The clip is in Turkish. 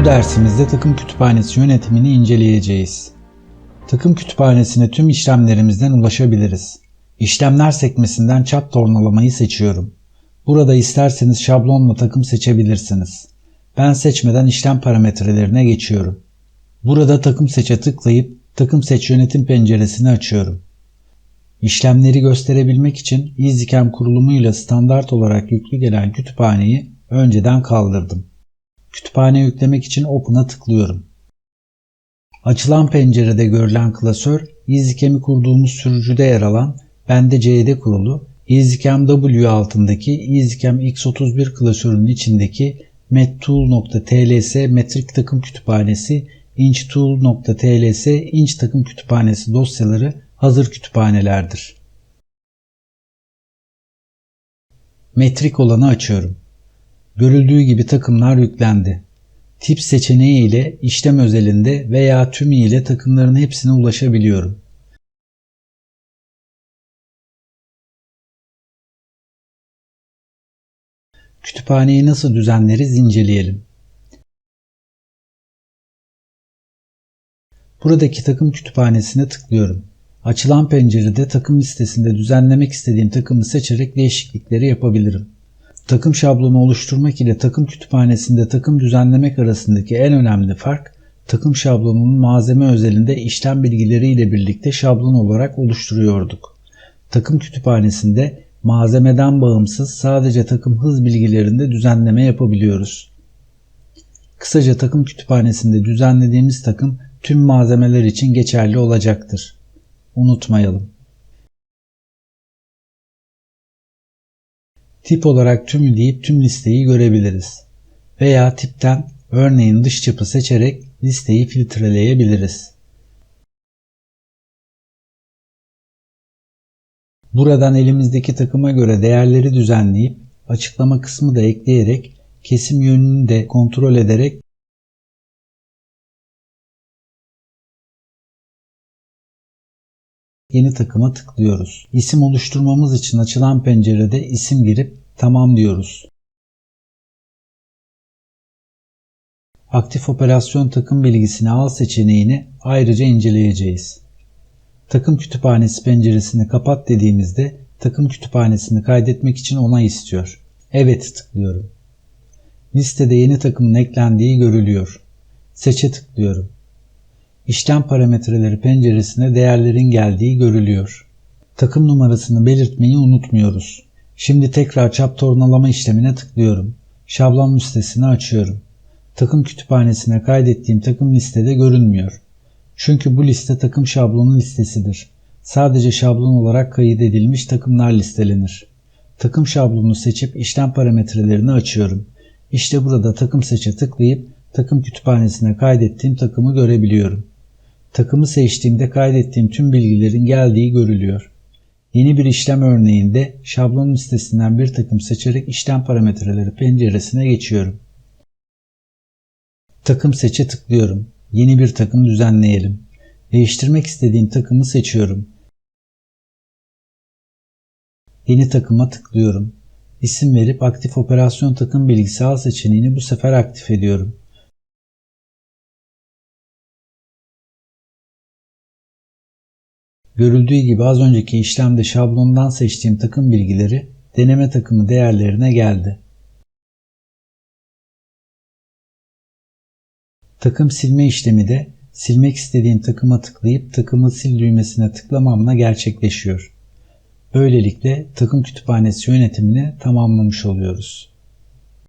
Bu dersimizde takım kütüphanesi yönetimini inceleyeceğiz. Takım kütüphanesine tüm işlemlerimizden ulaşabiliriz. İşlemler sekmesinden çap tornalamayı seçiyorum. Burada isterseniz şablonla takım seçebilirsiniz. Ben seçmeden işlem parametrelerine geçiyorum. Burada takım seçe tıklayıp takım seç yönetim penceresini açıyorum. İşlemleri gösterebilmek için EasyCam kurulumuyla standart olarak yüklü gelen kütüphaneyi önceden kaldırdım. Kütüphane yüklemek için Open'a tıklıyorum. Açılan pencerede görülen klasör EasyCam'i kurduğumuz sürücüde yer alan bende CD kurulu EasyCam W altındaki EasyCam X31 klasörünün içindeki mettool.tls metrik takım kütüphanesi inchtool.tls inch takım kütüphanesi dosyaları hazır kütüphanelerdir. Metrik olanı açıyorum. Görüldüğü gibi takımlar yüklendi. Tip seçeneği ile işlem özelinde veya tümü ile takımların hepsine ulaşabiliyorum. Kütüphaneyi nasıl düzenleriz inceleyelim. Buradaki takım kütüphanesine tıklıyorum. Açılan pencerede takım listesinde düzenlemek istediğim takımı seçerek değişiklikleri yapabilirim. Takım şablonu oluşturmak ile takım kütüphanesinde takım düzenlemek arasındaki en önemli fark, takım şablonunun malzeme özelinde işlem bilgileri ile birlikte şablon olarak oluşturuyorduk. Takım kütüphanesinde malzemeden bağımsız sadece takım hız bilgilerinde düzenleme yapabiliyoruz. Kısaca takım kütüphanesinde düzenlediğimiz takım tüm malzemeler için geçerli olacaktır. Unutmayalım. Tip olarak tümü deyip tüm listeyi görebiliriz. Veya tipten örneğin dış çapı seçerek listeyi filtreleyebiliriz. Buradan elimizdeki takıma göre değerleri düzenleyip açıklama kısmı da ekleyerek kesim yönünü de kontrol ederek yeni takıma tıklıyoruz. İsim oluşturmamız için açılan pencerede isim girip tamam diyoruz. Aktif operasyon takım bilgisini al seçeneğini ayrıca inceleyeceğiz. Takım kütüphanesi penceresini kapat dediğimizde takım kütüphanesini kaydetmek için onay istiyor. Evet tıklıyorum. Listede yeni takımın eklendiği görülüyor. Seçe tıklıyorum. İşlem parametreleri penceresine değerlerin geldiği görülüyor. Takım numarasını belirtmeyi unutmuyoruz. Şimdi tekrar çap tornalama işlemine tıklıyorum. Şablon listesini açıyorum. Takım kütüphanesine kaydettiğim takım listede görünmüyor. Çünkü bu liste takım şablonu listesidir. Sadece şablon olarak kaydedilmiş takımlar listelenir. Takım şablonunu seçip işlem parametrelerini açıyorum. İşte burada takım seçe tıklayıp takım kütüphanesine kaydettiğim takımı görebiliyorum. Takımı seçtiğimde kaydettiğim tüm bilgilerin geldiği görülüyor. Yeni bir işlem örneğinde şablon listesinden bir takım seçerek işlem parametreleri penceresine geçiyorum. Takım seçe tıklıyorum. Yeni bir takım düzenleyelim. Değiştirmek istediğim takımı seçiyorum. Yeni takıma tıklıyorum. İsim verip aktif operasyon takım bilgisi al seçeneğini bu sefer aktif ediyorum. Görüldüğü gibi az önceki işlemde şablondan seçtiğim takım bilgileri deneme takımı değerlerine geldi. Takım silme işlemi de silmek istediğim takıma tıklayıp takımı sil düğmesine tıklamamla gerçekleşiyor. Böylelikle takım kütüphanesi yönetimini tamamlamış oluyoruz.